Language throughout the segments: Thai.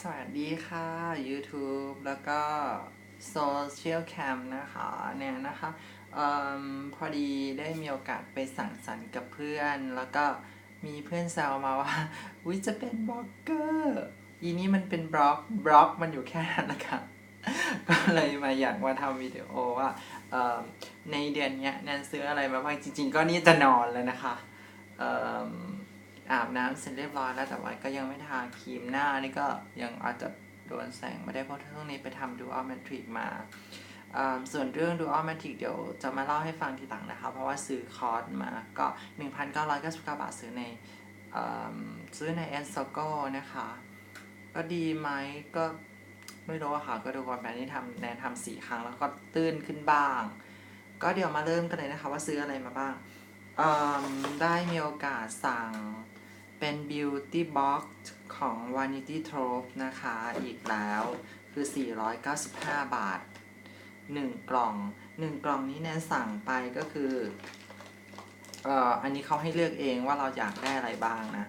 สวัสดีค่ะ YouTube แล้วก็ Social Cam นะคะเนี่ยนะคะอพอดีได้มีโอกาสไปสังสรรค์กับเพื่อน แล้วก็มีเพื่อนแซวมาว่าวิจะเป็นบล็อกเกอร์อีนี้มันเป็นบล็อกบล็อกมันอยู่แค่นั้นนะคะก็เลยมาอยากมาทำวิดีโอว่าในเดือนเนี้ยแนนซื้ออะไรมาบ้างจริง ๆ ก็นี่จะนอนแล้วนะคะ อาบน้ำเสร็จเรียบร้อยแล้วแต่ว่าก็ยังไม่ทาครีมหน้านี่ก็ยังอาจจะโดนแสงไม่ได้เพราะช่วงนี้ไปทำดูอัลแมทริกมาส่วนเรื่องดูอัลแมทริกเดี๋ยวจะมาเล่าให้ฟังทีหลังนะคะ เพราะว่าซื้อคอร์สมาก็ 1,999 บาทซื้อในอซื้อใน e n s o g o นะคะ ก็ดีไหมก็ไม่รู้ค่ะ ก็ดูก่อนแบบนี้ทำแนนทำสี่ครั้งแล้วก็ตื้นขึ้นบ้าง ก็เดี๋ยวมาเริ่มกันเลยนะคะว่าซื้ออะไรมาบ้างได้มีโอกาสสั่ง เป็น beauty box ของ vanity trove นะคะ อีกแล้วคือ 495 บาท 1 กล่อง 1 กล่องนี้แนนสั่งไปก็คือเอ่ออันนี้เขาให้เลือกเองว่าเราอยากได้อะไรบ้างนะ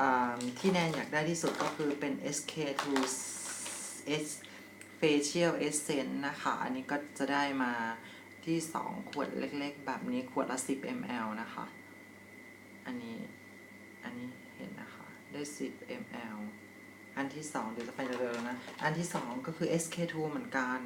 อ่าที่แนนอยากได้ที่สุดก็คือเป็น SK2 S facial essence นะคะ อันนี้ก็จะได้มาที่ 2 ขวดเล็กๆ แบบนี้ขวดละ 10 ml นะคะ อันนี้ อันนี้ เห็นนะคะ ได้ 10 ml อันที่ 2 เดี๋ยวจะไปเร็วๆนะ อันที่ 2 ก็คือ SK2 เหมือนกัน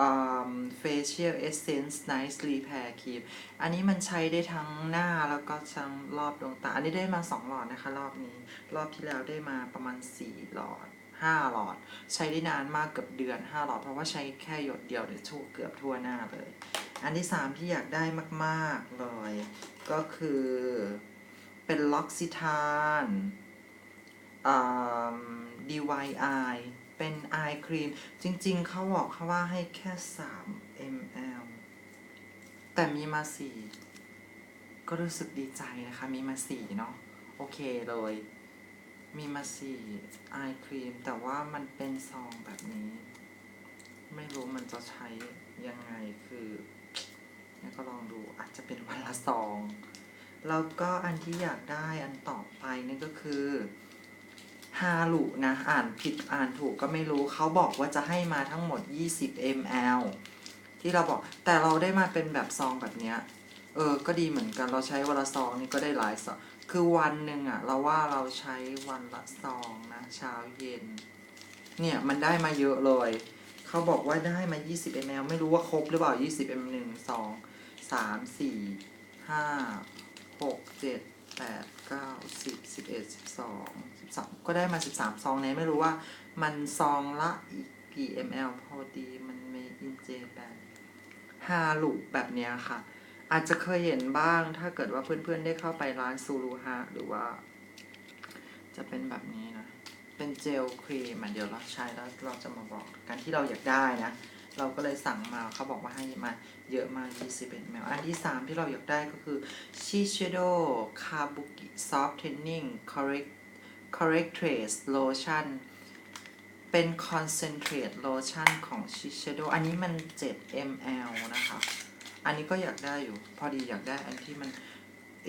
อืม facial essence nice repair cream อันนี้มันใช้ได้ทั้งหน้าแล้วก็ทั้งรอบดวงตา อันนี้ได้มา 2 หลอดนะคะ รอบนี้ รอบที่แล้วได้มาประมาณ 4 หลอด 5 หลอด ใช้ได้นานมากเกือบเดือน 5 หลอด เพราะว่าใช้แค่หยดเดียวเดี๋ยวทั่วเกือบทั่วหน้าเลย อันที่ 3 ที่อยากได้มาก ๆ เลย ก็คือ เป็นล็อกซิทานอ่า DYI เป็น eye cream จริงๆ เขาบอกเขาว่าให้แค่ 3 ml แต่มีมา 4 ก็รู้สึกดีใจนะคะ มีมา 4 เนาะโอเคเลย มีมา4 eye cream แต่ว่ามันเป็นซองแบบนี้ ไม่รู้มันจะใช้ยังไงคือนี่ก็ลองดูอาจจะเป็นวันละซอง แล้วก็อันที่อยากได้อันต่อไปนี่นก็คือฮารุนะอ่านผิดอ่านถูกก็ไม่รู้เขาบอกว่าจะให้มาทั้งหมด 20 ml ที่เราบอกแต่เราได้มาเป็นแบบซองแบบเนี้ยเออ ก็ดีเหมือนกันเราใช้วันละซองนี่ก็ได้หลายซองคือวันหนึ่งอะเราว่าเราใช้วันละซองนะเช้าเย็น เนี่ยมันได้มาเยอะเลยเขาบอกว่าได้มา 20 ml ไม่รู้ว่าครบหรือเปล่า 20 ml หนึ่งสองสามสี่ หกเจ็ดแปดเก้าสิบสิบเอ็ดสิบสองสิบสามก็ได้มาสิบสามซองเนี่ยไม่รู้ว่ามันซองละกี่ ml พอดีมันมีอินเจแบนฮาลูแบบเนี้ยค่ะ อาจจะเคยเห็นบ้างถ้าเกิดว่าเพื่อนๆได้เข้าไปร้านซูรูฮะหรือว่า จะเป็นแบบนี้นะ เป็นเจลครีมอะเดี๋ยวเราใช้แล้วเราจะมาบอกกันที่เราอยากได้นะ เราก็เลยสั่งมาเขาบอกว่าให้มาเยอะมาก21 ml อันที่ 3 ที่เราอยากได้ก็คือ Shiseido Kabuki Soft Tanning Correct Correctress Lotion เป็น Concentrate Lotion ของ Shiseido อันนี้มัน 7 ml นะคะ อันนี้ก็อยากได้อยู่ พอดีอยากได้อันที่มัน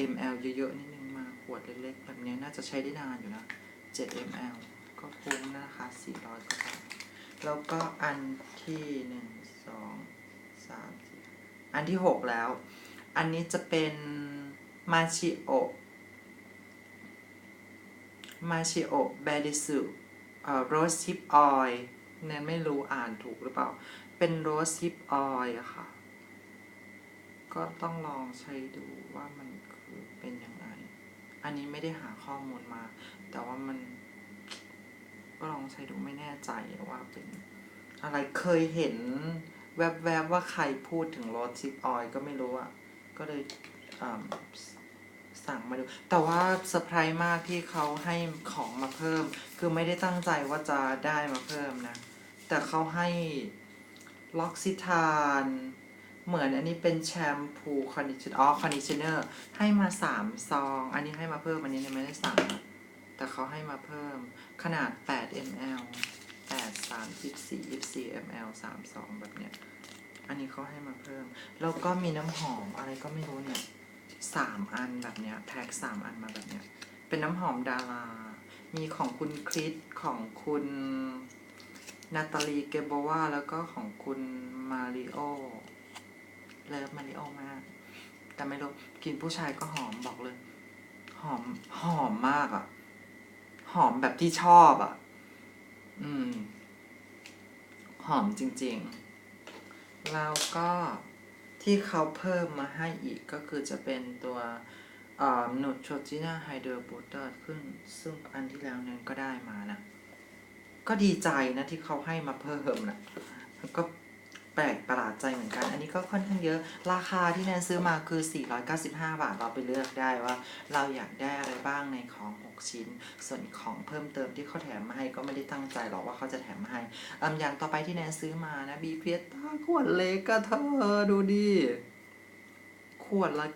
ml เยอะๆนิดนึงมาขวดเล็กๆ แบบนี้น่าจะใช้ได้นานอยู่นะ 7 ml ก็คุ้มนะคะ 400กว่าบาท แล้วก็อันที่หนึ่งสองสามสี่อันที่หกแล้ว อันนี้จะเป็นมาชิโอมาชิโอเบดิสุเอ่อโรสฮิปออยแนนไม่รู้อ่านถูกหรือเปล่า เป็นโรสฮิปออยอะค่ะ ก็ต้องลองใช้ดูว่ามันคือเป็นยังไง อันนี้ไม่ได้หาข้อมูลมา แต่ว่ามัน ก็ลองใช้ดูไม่แน่ใจว่าเป็นอะไรเคยเห็นแวบๆว่าใครพูดถึงรสทิปออยก็ไม่รู้อะก็เลยสั่งมาดู แต่ว่าเซอร์ไพรส์มากที่เขาให้ของมาเพิ่ม คือไม่ได้ตั้งใจว่าจะได้มาเพิ่มนะ แต่เขาให้ล็อกซิทาน เหมือนอันนี้เป็นแชมพูคอนดิชอ๋อคอนดิชเนอร์ให้มาสามซอง อันนี้ให้มาเพิ่ม อันนี้เนี่ยไม่ได้สั่ง แต่เขาให้มาเพิ่มขนาด 8 ml 8 34 24 ml 32 แบบเนี้ย อันนี้เขาให้มาเพิ่ม แล้วก็มีน้ำหอมอะไรก็ไม่รู้เนี่ยสามอันแบบเนี้ยแพ็คสามอันมาแบบเนี้ย เป็นน้ำหอมดารา มีของคุณคริสของคุณนาตาลีเกโบวาแล้วก็ของคุณมาริโอเลิฟมาริโอมาก แต่ไม่รู้กินผู้ชายก็หอมบอกเลย หอมหอมมากอะ่ะ หอมแบบที่ชอบอะ่ะ อืม หอมจริงๆ แล้วก็ที่เขาเพิ่มมาให้อีกก็คือจะเป็นตัวนูโทรจิน่าไฮเดรบูเตอร์ขึ้น ซึ่งอันที่แล้วนั้นก็ได้มานะ ก็ดีใจนะที่เขาให้มาเพิ่มนะก็ แปลกประหลาดใจเหมือนกัน อันนี้ก็ค่อนข้างเยอะ ราคาที่แนนซื้อมาคือ 495 บาท เราไปเลือกได้ว่า เราอยากได้อะไรบ้างในของ 6 ชิ้น ส่วนของเพิ่มเติมที่เขาแถมมาให้ก็ไม่ได้ตั้งใจหรอกว่าเขาจะแถมมาให้ออย่างต่อไปที่แนนซื้อมานะบีเพียต้าขวดเล็กก็เธอดูดิขวดละ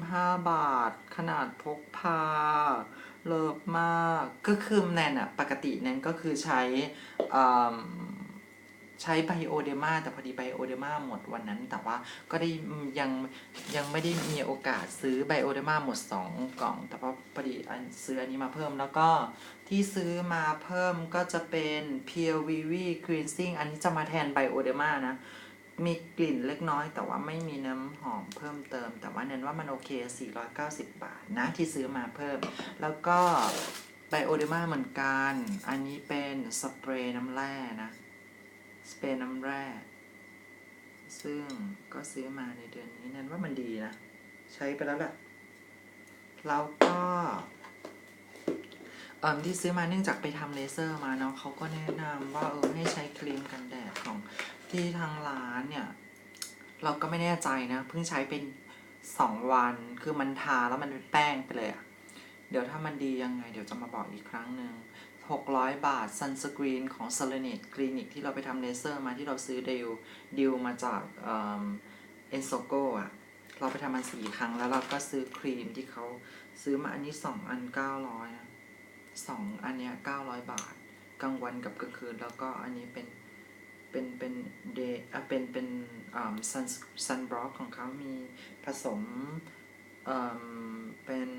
95 บาท ขนาดพกพาเลิฟมาก ก็คือแนนอะปกติแนนก็คือใช้อืม ใช้ไบโอเดมาแต่พอดีไบโอเดมาหมดวันนั้น แต่ว่าก็ได้ยังยังไม่ได้มีโอกาสซื้อไบโอเดมาหมด 2 กล่อง แต่ว่าพอดีอันซื้ออันนี้มาเพิ่มแล้วก็ที่ซื้อมาเพิ่มก็จะเป็น Pure VV Cleansing อันนี้จะมาแทนไบโอเดมานะมีกลิ่นเล็กน้อยแต่ว่าไม่มีน้ำหอมเพิ่มเติม แต่ว่าเน้นว่ามันโอเค 490 บาทนะที่ซื้อมาเพิ่ม แล้วก็ไบโอเดมาเหมือนกัน อันนี้เป็นสเปรย์น้ำแร่นะ สเปรย์น้ำแร่ซึ่งก็ซื้อมาในเดือนนี้นั้นว่ามันดีนะ ใช้ไปแล้วแหละแล้วก็เอ่มที่ซื้อมาเนื่องจากไปทำเลเซอร์มาเนาะเขาก็แนะนำว่าเออให้ใช้ครีมกันแดดของที่ทางร้านเนี่ย เราก็ไม่แน่ใจนะ เพิ่งใช้เป็นสองวันคือมันทาแล้วมันเป็นแป้งไปเลยอะเดี๋ยวถ้ามันดียังไง เดี๋ยวจะมาบอกอีกครั้งหนึ่ง 600 บาทซันสกรีนของ s e l e n a t e Clinic ที่เราไปทำเลเซอร์มาที่เราซื้อดิวดิวมาจากเอ็นโซโกอะ เราไปทำมันสี่ครั้งแล้วเราก็ซื้อครีมที่เขาซื้อมาอันนี้สองอัน 900นะสองอันเนี้ย900 บาท กลางวันกับกลางคืน แล้วก็อันนี้เป็นเป็นเป็นเดอะเป็นเป็นอ่าซันซันบล็อกของเขามีผสมอ่าเป็น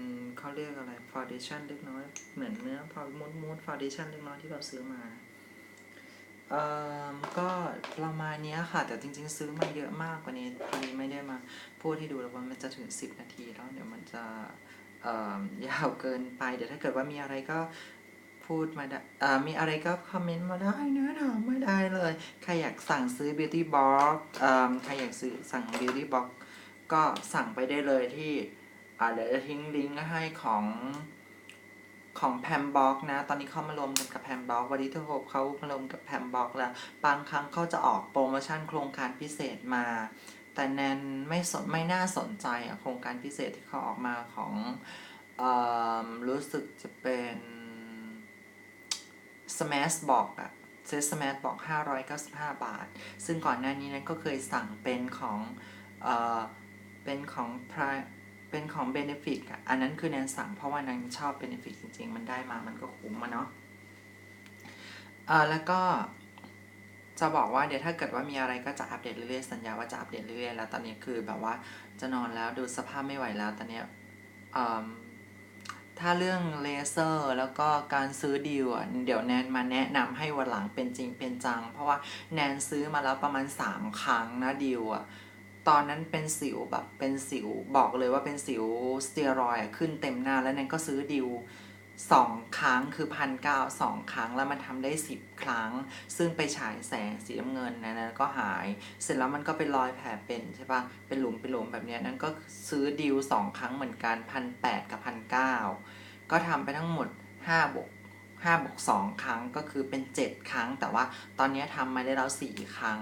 เขาเรียกอะไรฟาวเดชั่นเล็กน้อย เหมือนเนื้อพอมูดมูดฟาวเดชั่นเล็กน้อยที่เราซื้อมาเอ่อก็ประมาณนี้ค่ะ แต่จริง ๆ ซื้อมาเยอะมากกว่านี้พอดีไม่ได้มาพูดให้ดูแล้วว่ามันจะถึง 10 นาทีแล้วเดี๋ยวมันจะเอ่อยาวเกินไป เดี๋ยวถ้าเกิดว่ามีอะไรก็พูดมาได้อ่ามีอะไรก็คอมเมนต์มาได้นะถามมาได้เลย ใครอยากสั่งซื้อ beauty box อ่าใครอยากซื้อสั่ง beauty box ก็สั่งไปได้เลยที่ อ่าเดี๋ยวจะทิ้งลิงก์ให้ของของแพมบ็อกนะ ตอนนี้เขามารวมกันกับแพมบ็อกวันนี้เธอโฮปเขามารวมกับแพมบ็อกแล้ว บางครั้งเขาจะออกโปรโมชั่นโครงการพิเศษมา แต่แนนไม่สนไม่น่าสนใจอะโครงการพิเศษที่เขาออกมาของเออรู้สึกจะเป็น Smash บอกอะเซต Smash บอก 595 บาท ซึ่งก่อนหน้านี้นั้นก็เคยสั่งเป็นของเอ่อเป็นของ Pri- เป็นของ Benefit อะอันนั้นคือแนนสั่งเพราะว่าแนนชอบ Benefit จริง ๆ มันได้มามันก็คุ้มมาเนาะเอ่อแล้วก็จะบอกว่าเดี๋ยวถ้าเกิดว่ามีอะไรก็จะอัปเดตเรื่อยๆ สัญญาว่าจะอัปเดตเรื่อยๆ แล้วตอนนี้คือแบบว่าจะนอนแล้วดูสภาพไม่ไหวแล้วตอนเนี้ยเอ่อถ้าเรื่องเลเซอร์แล้วก็การซื้อดีลอะเดี๋ยวแนนมาแนะนำให้วันหลังเป็นจริงเป็นจัง เพราะว่าแนนซื้อมาแล้วประมาณ 3 ครั้งนะดีลอะ ตอนนั้นเป็นสิวแบบเป็นสิวบอกเลยว่าเป็นสิวสเตียรอยขึ้นเต็มหน้าแล้วแนนก็ซื้อดีลสองครั้งคือพันเก้าสองครั้งแล้วมันทำได้สิบครั้ง ซึ่งไปฉายแสงสีน้ำเงินนะนั้นก็หาย เสร็จแล้วมันก็เป็นรอยแผลเป็นใช่ปะเป็นหลุมเป็นหลุมแบบนี้นั้นก็ซื้อดีลสองครั้งเหมือนกันพันแปดกับพันเก้าก็ทำไปทั้งหมด5บวก5บวก2ครั้งก็คือเป็น7ครั้ง แต่ว่าตอนนี้ทำมาได้แล้ว4ครั้ง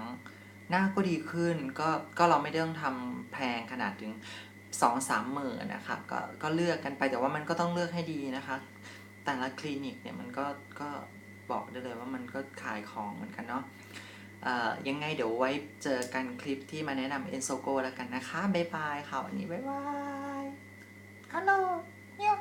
หน้าก็ดีขึ้นก็ก็เราไม่ต้องทำแพงขนาดถึง2 3หมื่นนะคะก็ก็เลือกกันไปแต่ว่ามันก็ต้องเลือกให้ดีนะคะ แต่ละคลินิกเนี่ยมันก็ก็บอกได้เลยว่ามันก็ขายของเหมือนกันเนาะยังไงเดี๋ยวไว้เจอกันคลิปที่มาแนะนำเอนโซโกแล้วกันนะคะ บ๊ายบายค่ะ วันนี้บ๊ายบายฮัลโหลเนี่ย